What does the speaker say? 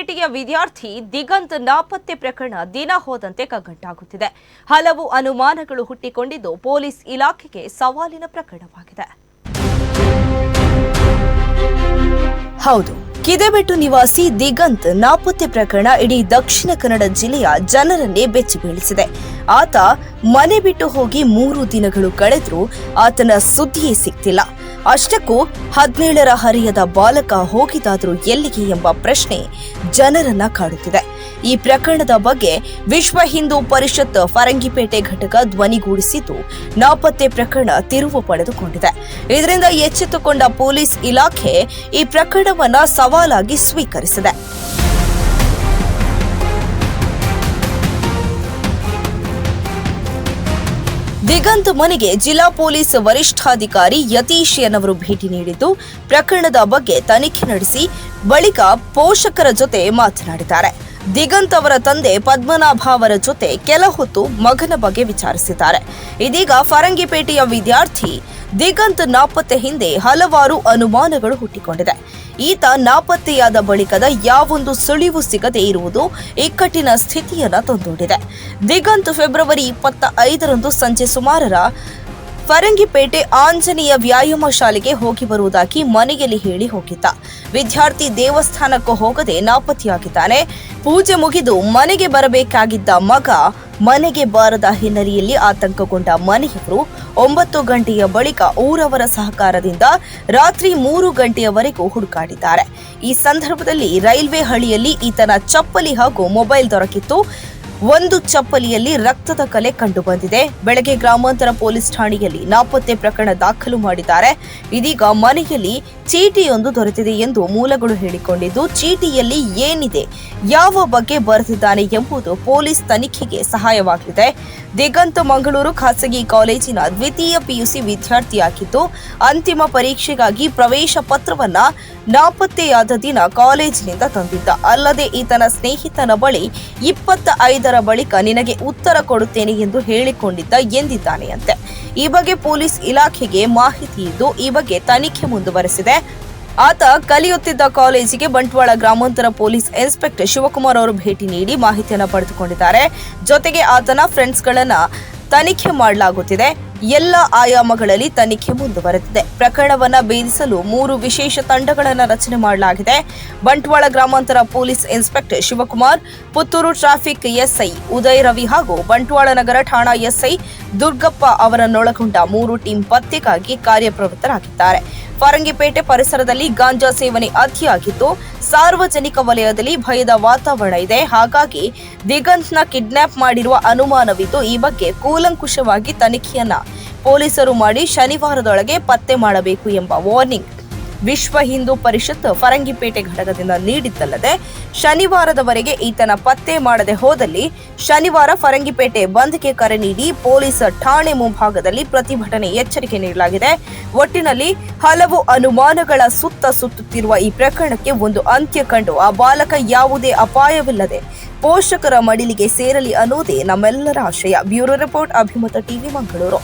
ಫರಂಗಿಪೇಟೆಯ ವಿದ್ಯಾರ್ಥಿ ದಿಗಂತ್ ನಾಪತ್ತೆ ಪ್ರಕರಣ ದಿನ ಹೋದಂತೆ ಕಗ್ಗಂಟಾಗುತ್ತಿದೆ. ಹಲವು ಅನುಮಾನಗಳು ಹುಟ್ಟಿಕೊಂಡಿದ್ದು ಪೊಲೀಸ್ ಇಲಾಖೆಗೆ ಸವಾಲಿನ ಪ್ರಕರಣವಾಗಿದೆ. ಹೌದು, ಕಿದೆಬೆಟ್ಟು ನಿವಾಸಿ ದಿಗಂತ್ ನಾಪತ್ತೆ ಪ್ರಕರಣ ಇಡೀ ದಕ್ಷಿಣ ಕನ್ನಡ ಜಿಲ್ಲೆಯ ಜನರನ್ನೇ ಬೆಚ್ಚಿ ಬೀಳಿಸಿದೆ. ಆತ ಮನೆ ಬಿಟ್ಟು ಹೋಗಿ ಮೂರು ದಿನಗಳು ಕಳೆದರೂ ಆತನ ಸುದ್ದಿಯೇ ಸಿಗ್ತಿಲ್ಲ. ಅಷ್ಟಕ್ಕೂ ಹದಿನೇಳರ ಹರಿಯದ ಬಾಲಕ ಹೋಗಿದಾದರೂ ಎಲ್ಲಿಗೆ ಎಂಬ ಪ್ರಶ್ನೆ ಜನರನ್ನ ಕಾಡುತ್ತಿದೆ. ಈ ಪ್ರಕರಣದ ಬಗ್ಗೆ ವಿಶ್ವ ಹಿಂದೂ ಪರಿಷತ್ ಫರಂಗಿಪೇಟೆ ಘಟಕ ಧ್ವನಿಗೂಡಿಸಿದ್ದು, ನಾಪತ್ತೆ ಪ್ರಕರಣ ತಿರುವು ಪಡೆದುಕೊಂಡಿದೆ. ಇದರಿಂದ ಎಚ್ಚೆತ್ತುಕೊಂಡ ಪೊಲೀಸ್ ಇಲಾಖೆ ಈ ಪ್ರಕರಣವನ್ನ ಸವಾಲಾಗಿ ಸ್ವೀಕರಿಸಿದೆ. ದಿಗಂತ್ ಮನೆಗೆ ಜಿಲ್ಲಾ ಪೊಲೀಸ್ ವರಿಷ್ಠಾಧಿಕಾರಿ ಯತೀಶ್ ಅವರು ಭೇಟಿ ನೀಡಿದ್ದು, ಪ್ರಕರಣದ ಬಗ್ಗೆ ತನಿಖೆ ನಡೆಸಿ ಬಳಿಕ ಪೋಷಕರ ಜೊತೆ ಮಾತನಾಡಿದ್ದಾರೆ. ದಿಗಂತ್ ಅವರ ತಂದೆ ಪದ್ಮನಾಭ ಅವರ ಜೊತೆ ಕೆಲ ಹೊತ್ತು ಮಗನ ಬಗ್ಗೆ ವಿಚಾರಿಸಿದ್ದಾರೆ. ಇದೀಗ ಫರಂಗಿಪೇಟೆಯ ವಿದ್ಯಾರ್ಥಿ ದಿಗಂತ್ ನಾಪತ್ತೆ ಹಿಂದೆ ಹಲವಾರು ಅನುಮಾನಗಳು ಹುಟ್ಟಿಕೊಂಡಿದೆ. ಈತ ನಾಪತ್ತೆಯಾದ ಬಳಿಕದ ಯಾವೊಂದು ಸುಳಿವು ಸಿಗದೇ ಇರುವುದು ಇಕ್ಕಟ್ಟಿನ ಸ್ಥಿತಿಯನ್ನ ತಂದೊಡ್ಡಿದೆ ದಿಗಂತ್ ಫೆಬ್ರವರಿ ಇಪ್ಪತ್ತ ಐದರಂದು ಸಂಜೆ ಸುಮಾರರ ಫರಂಗಿಪೇಟೆ ಆಂಜನೇಯ ವ್ಯಾಯಾಮ ಶಾಲೆಗೆ ಹೋಗಿ ಬರುವುದಾಗಿ ಮನೆಯಲ್ಲಿ ಹೇಳಿ ಹೋಗಿದ್ದ. ವಿದ್ಯಾರ್ಥಿ ದೇವಸ್ಥಾನಕ್ಕೂ ಹೋಗದೆ ನಾಪತ್ತೆಯಾಗಿದ್ದಾನೆ. ಪೂಜೆ ಮುಗಿದು ಮನೆಗೆ ಬರಬೇಕಾಗಿದ್ದ ಮಗ ಮನೆಗೆ ಬಾರದ ಹಿನ್ನೆಲೆಯಲ್ಲಿ ಆತಂಕಗೊಂಡ ಮನೆಯವರು ಒಂಬತ್ತು ಗಂಟೆಯ ಬಳಿಕ ಊರವರ ಸಹಕಾರದಿಂದ ರಾತ್ರಿ ಮೂರು ಗಂಟೆಯವರೆಗೂ ಹುಡುಕಾಡಿದ್ದಾರೆ. ಈ ಸಂದರ್ಭದಲ್ಲಿ ರೈಲ್ವೆ ಹಳಿಯಲ್ಲಿ ಈತನ ಚಪ್ಪಲಿ ಹಾಗೂ ಮೊಬೈಲ್ ದೊರಕಿತ್ತು. ಒಂದು ಚಪ್ಪಲಿಯಲ್ಲಿ ರಕ್ತದ ಕಲೆ ಕಂಡುಬಂದಿದೆ. ಬೆಳಗ್ಗೆ ಗ್ರಾಮಾಂತರ ಪೊಲೀಸ್ ಠಾಣೆಯಲ್ಲಿ ನಾಪತ್ತೆ ಪ್ರಕರಣ ದಾಖಲು ಮಾಡಿದ್ದಾರೆ. ಇದೀಗ ಮನೆಯಲ್ಲಿ ಚೀಟಿಯೊಂದು ದೊರೆತಿದೆ ಎಂದು ಮೂಲಗಳು ಹೇಳಿಕೊಂಡಿದ್ದು, ಚೀಟಿಯಲ್ಲಿ ಏನಿದೆ, ಯಾವ ಬಗ್ಗೆ ಬರೆದಿದ್ದಾನೆ ಎಂಬುದು ಪೊಲೀಸ್ ತನಿಖೆಗೆ ಸಹಾಯವಾಗಲಿದೆ. ದಿಗಂತ ಮಂಗಳೂರು ಖಾಸಗಿ ಕಾಲೇಜಿನ ದ್ವಿತೀಯ ಪಿಯುಸಿ ವಿದ್ಯಾರ್ಥಿಯಾಗಿದ್ದು, ಅಂತಿಮ ಪರೀಕ್ಷೆಗಾಗಿ ಪ್ರವೇಶ ಪತ್ರವನ್ನ ನಾಪತ್ತೆಯಾದ ದಿನ ಕಾಲೇಜಿನಿಂದ ತಂದಿದ್ದ. ಅಲ್ಲದೆ ಈತನ ಸ್ನೇಹಿತನ ಬಳಿ ಇಪ್ಪತ್ತ ಐದರ ಬಳಿಕ ನಿನಗೆ ಉತ್ತರ ಕೊಡುತ್ತೇನೆ ಎಂದು ಹೇಳಿಕೊಂಡಿದ್ದ ಎಂದಿದ್ದಾನೆಯಂತೆ. ಈ ಬಗ್ಗೆ ಪೊಲೀಸ್ ಇಲಾಖೆಗೆ ಮಾಹಿತಿ ಇದ್ದು, ಈ ಬಗ್ಗೆ ತನಿಖೆ ಮುಂದುವರೆಸಿದೆ. ಆತ ಕಲಿಯುತ್ತಿದ್ದ ಕಾಲೇಜಿಗೆ ಬಂಟ್ವಾಳ ಗ್ರಾಮಾಂತರ ಪೊಲೀಸ್ ಇನ್ಸ್ಪೆಕ್ಟರ್ ಶಿವಕುಮಾರ್ ಅವರು ಭೇಟಿ ನೀಡಿ ಮಾಹಿತಿಯನ್ನು ಪಡೆದುಕೊಂಡಿದ್ದಾರೆ. ಜೊತೆಗೆ ಆತನ ಫ್ರೆಂಡ್ಸ್ಗಳನ್ನು ತನಿಖೆ ಮಾಡಲಾಗುತ್ತಿದೆ. ಎಲ್ಲ ಆಯಾಮಗಳಲ್ಲಿ ತನಿಖೆ ಮುಂದುವರೆದಿದೆ. ಪ್ರಕರಣವನ್ನ ಭೇದಿಸಲು ಮೂರು ವಿಶೇಷ ತಂಡಗಳನ್ನು ರಚನೆ ಮಾಡಲಾಗಿದೆ. ಬಂಟ್ವಾಳ ಗ್ರಾಮಾಂತರ police inspector Shivakumar, Puttur traffic SI Uday Ravi ಹಾಗೂ ಬಂಟ್ವಾಳ ನಗರ ಠಾಣಾ ಎಸ್ಐ ದುರ್ಗಪ್ಪ ಅವರನ್ನೊಳಗೊಂಡ ಮೂರು ಟೀಂ ಪತ್ತೆಗಾಗಿ ಕಾರ್ಯಪ್ರವೃತ್ತರಾಗಿದ್ದಾರೆ. ಫರಂಗಿಪೇಟೆ ಪರಿಸರದಲ್ಲಿ ಗಾಂಜಾ ಸೇವನೆ ಅತಿಯಾಗಿದ್ದು, ಸಾರ್ವಜನಿಕ ವಲಯದಲ್ಲಿ ಭಯದ ವಾತಾವರಣ ಇದೆ. ಹಾಗಾಗಿ ದಿಗಂತ್ನ ಕಿಡ್ನಾಪ್ ಮಾಡಿರುವ ಅನುಮಾನವಿದ್ದು, ಈ ಬಗ್ಗೆ ಕೂಲಂಕುಷವಾಗಿ ತನಿಖೆಯನ್ನ ಪೊಲೀಸರು ಮಾಡಿ ಶನಿವಾರದೊಳಗೆ ಪತ್ತೆ ಮಾಡಬೇಕು ಎಂಬ ವಾರ್ನಿಂಗ್. ವಿಶ್ವ ಹಿಂದೂ ಪರಿಷತ್ ಫರಂಗಿಪೇಟೆ ಘಟಕದಿಂದ ನೀಡಿದ್ದಲ್ಲದೆ ಶನಿವಾರದವರೆಗೆ ಈತನ ಪತ್ತೆ ಮಾಡದೆ ಹೋದಲ್ಲಿ ಶನಿವಾರ ಫರಂಗಿಪೇಟೆ ಬಂದ್ಗೆ ಕರೆ ನೀಡಿ ಪೊಲೀಸ್ ಠಾಣೆ ಮುಂಭಾಗದಲ್ಲಿ ಪ್ರತಿಭಟನೆ ಎಚ್ಚರಿಕೆ ನೀಡಲಾಗಿದೆ. ಒಟ್ಟಿನಲ್ಲಿ ಹಲವು ಅನುಮಾನಗಳ ಸುತ್ತ ಸುತ್ತುತ್ತಿರುವ ಈ ಪ್ರಕರಣಕ್ಕೆ ಒಂದು ಅಂತ್ಯ ಕಂಡು ಆ ಬಾಲಕ ಯಾವುದೇ ಅಪಾಯವಿಲ್ಲದೆ ಪೋಷಕರ ಮಡಿಲಿಗೆ ಸೇರಲಿ ಅನ್ನೋದೇ ನಮ್ಮೆಲ್ಲರ ಆಶಯ. Bureau report, Abhimata TV, Mangaluru.